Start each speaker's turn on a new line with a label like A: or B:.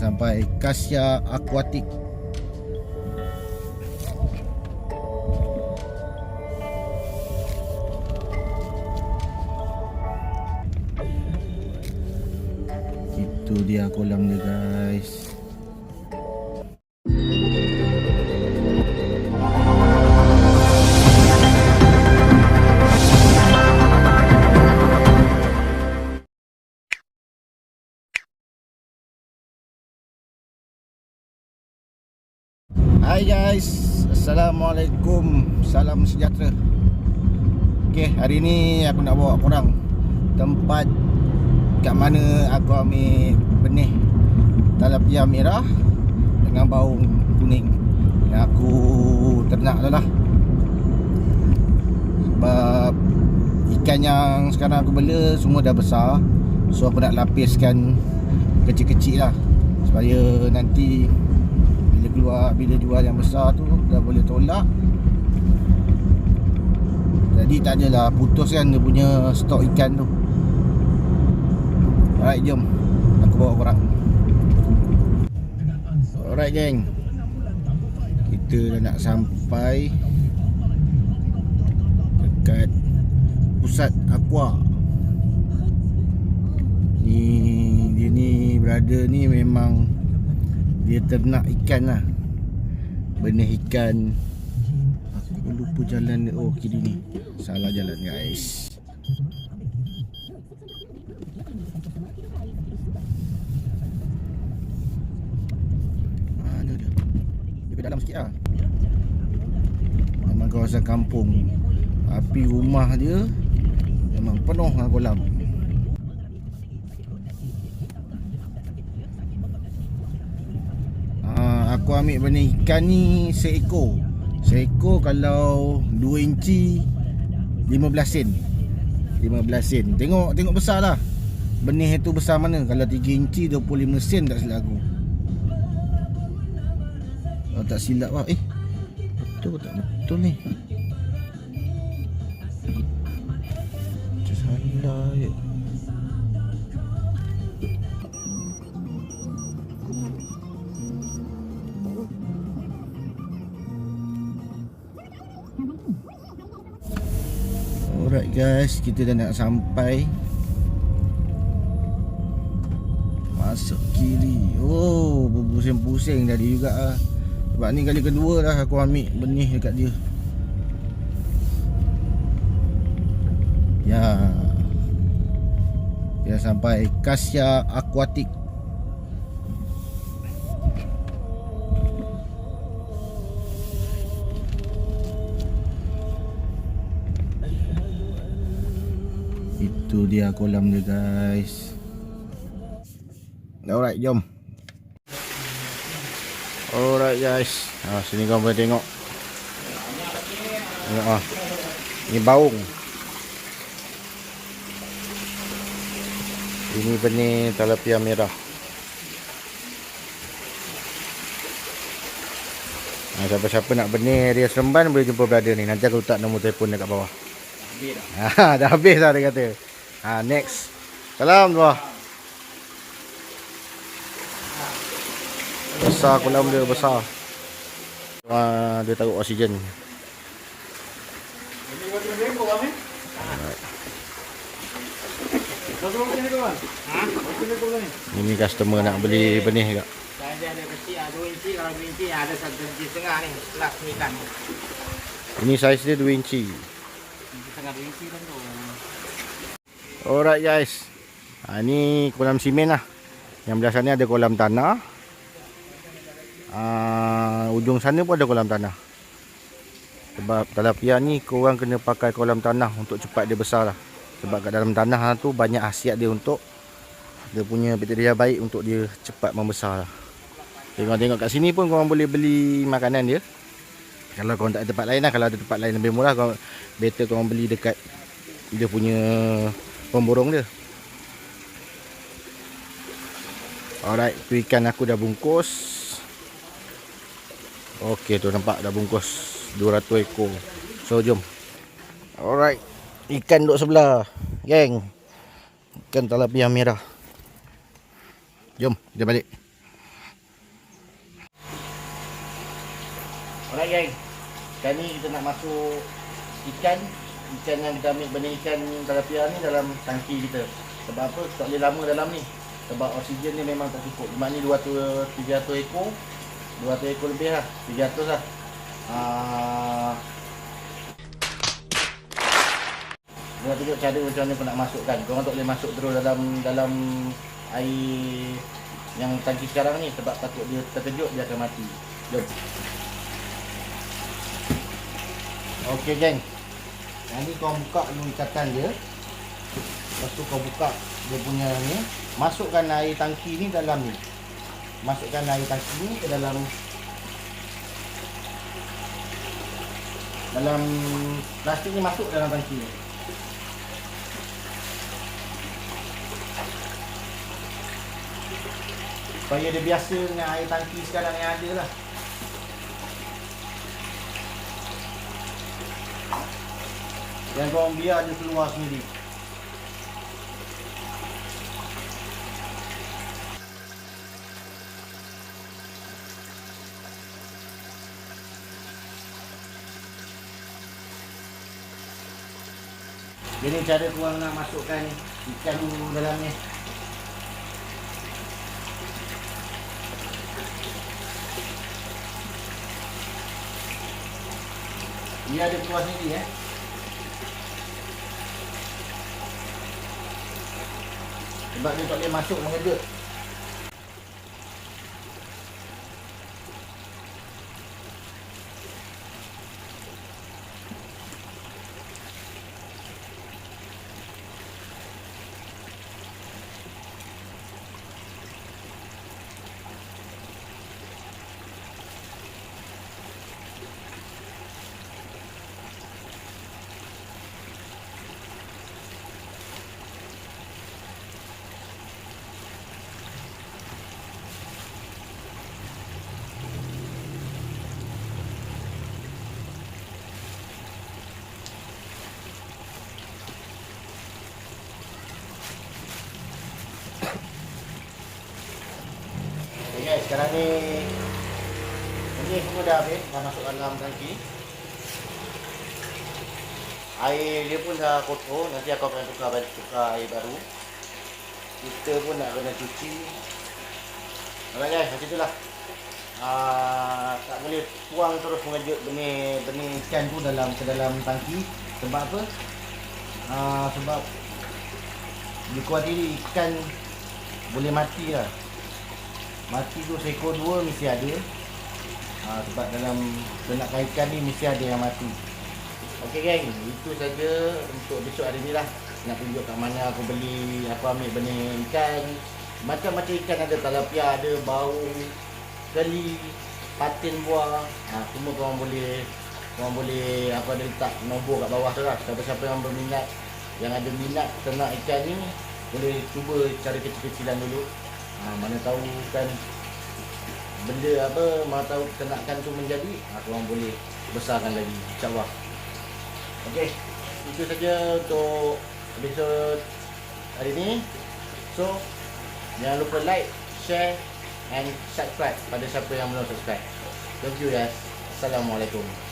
A: sampai Kasia Aquatic. Itu dia kolam dia guys Hai guys. Assalamualaikum. Salam sejahtera. Okay hari ni aku nak bawa korang Tempat Kat mana aku ambil benih Talapia merah Dengan baung kuning Yang aku ternak dah lah. Sebab Ikan yang sekarang aku bela Semua dah besar So aku nak lapiskan Kecil-kecil lah Supaya nanti keluar bila jual yang besar tu dah boleh tolak. Jadi tak adalah. Putuskan dia punya stok ikan tu. Alright jom. Aku bawa korang. Alright geng. Kita dah nak sampai dekat pusat aqua. Ni dia ni brother ni memang dia ternak ikan lah Benih ikan. Aku lupa jalan dia. Oh kiri ni. Salah jalan guys. Mana dia. Dia ke dalam sikit lah Memang kawasan kampung. Api rumah dia Memang penuh dengan kolam Ah, aku ambil benih ikan ni seekor. Seekor kalau 2 inci 15 sen. 15 sen. Tengok tengok besar lah. Benih tu besar mana? Kalau 3 inci 25 sen tak silap aku. Kalau tak silap lah. Eh Betul tak? Betul ni. Macam salah Alright guys, kita dah nak sampai. Masuk kiri. Oh, berpusing-pusing tadi juga lah Sebab ni kali kedua dah aku ambil benih dekat dia. Ya. Dia sampai Kasia Aquatic Itu dia kolam dia guys. Alright jom. Alright guys. Ha, Sini kau boleh tengok. Tengok ah. Ini baung. Ini benih talapia merah. Ha, Siapa-siapa nak benih area Seremban Boleh jumpa brother ni. Nanti aku letak nombor telefon dekat bawah. Ha, dah. Habis lah dia kata. Ha, next. Salam tuah. Besar kolam dia besar. Ha, dia taruh oksigen. Ini customer nak beli benih juga.
B: Saya ada kecil, ada 2 inci, kalau 2 inci ada 1 inci setengah ni, setelah sembilan.
A: Ini saiz dia 2 inci.
B: Inci setengah 2 inci kan tu.
A: Alright guys. Ha, ni kolam simen lah. Yang belah sana ada kolam tanah. Uh, ujung sana pun ada kolam tanah. Sebab talapia ni korang kena pakai kolam tanah untuk cepat dia besar lah. Sebab kat dalam tanah tu banyak khasiat dia untuk dia punya bakteria baik untuk dia cepat membesar lah. Tengok-tengok kat sini pun korang boleh beli makanan dia. Kalau korang tak ada tempat lain lah. Kalau ada tempat lain lebih murah, korang, better korang beli dekat dia punya pemborong dia. Alright tu ikan aku dah bungkus. Ok tu nampak dah bungkus 200 ekor. So jom. Alright ikan duduk sebelah geng. Ikan talapi yang merah. Jom kita balik. Alright geng. Sekarang ni kita nak masuk ikan ikan yang kita ambil benih ikan tilapia ni dalam tangki kita. Sebab apa? Tak boleh lama dalam ni. Sebab oksigen ni memang tak cukup. Mak ni 200 300 ekor. 200 ekor lebih lah. 300 lah. Ah Kita tunjuk cara macam mana nak masukkan. Korang tak boleh masuk terus dalam dalam air yang tangki sekarang ni sebab takut dia terkejut dia akan mati. Jom. Okey geng. Yang ni kau buka dulu ikatan dia. Lepas tu kau buka dia punya ni. Masukkan air tangki ni dalam ni. Masukkan air tangki ni ke dalam dalam plastik ni masuk dalam tangki ni. Supaya dia biasa dengan air tangki sekarang yang ada lah. Dan korang biar dia keluar sendiri. Jadi cara korang nak masukkan ikan dalam ni. Dia ada keluar sendiri eh. Sebab dia tak boleh masuk mengejut. Sekarang ni Ini semua dah habis, dah masuk dalam tangki Air dia pun dah kotor, nanti aku akan tukar, tukar air baru. Kita pun nak kena cuci. Alright guys, macam itulah uh, Tak boleh tuang terus mengejut benih, benih ikan tu dalam ke dalam tangki. Sebab apa? Uh, sebab Dikhawatiri ikan boleh mati lah Mati tu seekor dua mesti ada. Ha, Sebab dalam ternakan ikan ni mesti ada yang mati. Okey geng, itu saja untuk besok hari ni lah. Nak tunjuk kat mana aku beli, aku ambil benih ikan. Macam-macam ikan ada, talapia ada, bau, keli, patin buah. Ha, Semua korang boleh Korang boleh, aku ada letak nombor kat bawah tu lah. Siapa-siapa yang berminat Yang ada minat ternak ikan ni Boleh cuba cara kecil-kecilan dulu ha, mana tahu kan benda apa mana tahu ternakan tu menjadi ha, korang boleh besarkan lagi insyaallah. Okey itu saja untuk episod hari ni. So jangan lupa like share and subscribe pada siapa yang belum subscribe. Thank you guys. Assalamualaikum